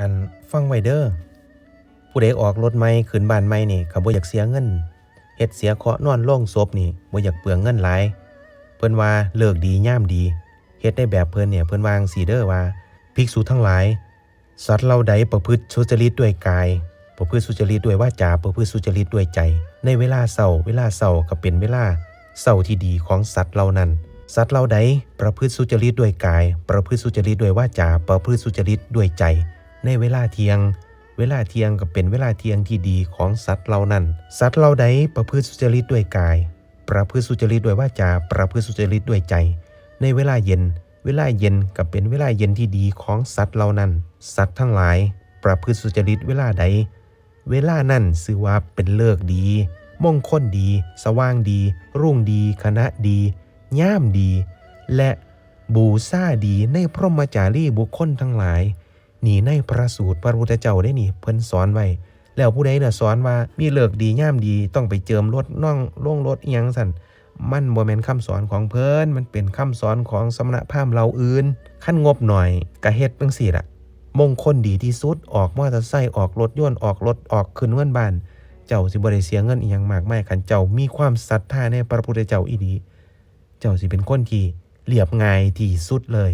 อันฟังไว้เด้อผู้ใดออกรถใหม่ขึ้นบ้านใหม่นี่ก็บ่อยากเสียเงินเฮ็ดเสียเคาะนอนโล่งศพนี่บ่อยากเปลืองเงินหลายเพิ่นว่าเลิกดีย่ามดีเฮ็ดได้แบบเพิ่นเนี่ยเพิ่นวางสีเด้อว่าภิกษุทั้งหลาย สัตว์เราใดประพฤติสุจริตด้วยกาย ประพฤติสุจริตด้วยวาจาประพฤติสุจริตด้วยใจ ในเวลาเศร้าเวลาเศร้าก็เป็นเวลาเศร้าที่ดีของสัตว์เหล่านั้น สัตว์เราใดประพฤติสุจริตด้วยกาย ประพฤติสุจริตด้วยวาจาประพฤติสุจริตด้วยใจ ในเวลาเที่ยง เวลาเที่ยงก็เป็นเวลาเที่ยงที่ดีของสัตว์เหล่านั้น สัตว์เราใดประพฤติสุจริตด้วยกาย ประพฤติสุจริตด้วยวาจา ประพฤติสุจริตด้วยใจ ในเวลาเย็น เวลาเย็นก็เป็นเวลาเย็นที่ดีของสัตว์เหล่านั้น สัตว์ทั้งหลาย ประพฤติสุจริตเวลาใด เวลานั้นชื่อว่าเป็นเลิกดี มงคลดี สว่างดี รุ่งดี คณะดี ย่ามดี และบูซาดีในพรหมจารีบุคคลทั้งหลาย นี่ในพระสูตรพระพุทธเจ้าได้นี่เพิ่นสอนไว้แล้วผู้ใดน่ะสอนว่ามีเลิกดีย่ามดีต้องไปเจิมรถน่องล่วงรถอีหยังสั่นมันบ่แม่นคำสอนของเพิ่นมันเป็นคำสอนของสมณพราหมณ์เราอื่น ขั้นงบหน่อยก็เฮ็ดจังซี่ล่ะมงคลดีที่สุดออกมอเตอร์ไซค์ออกรถยนต์ออกรถออกขึ้นเงินบ้าน เจ้าสิบ่ได้เสียเงินอีหยังมากมายคันเจ้ามีความศรัทธาในพระพุทธเจ้าอีดี เจ้าสิเป็นคนที่เรียบง่ายที่สุดเลย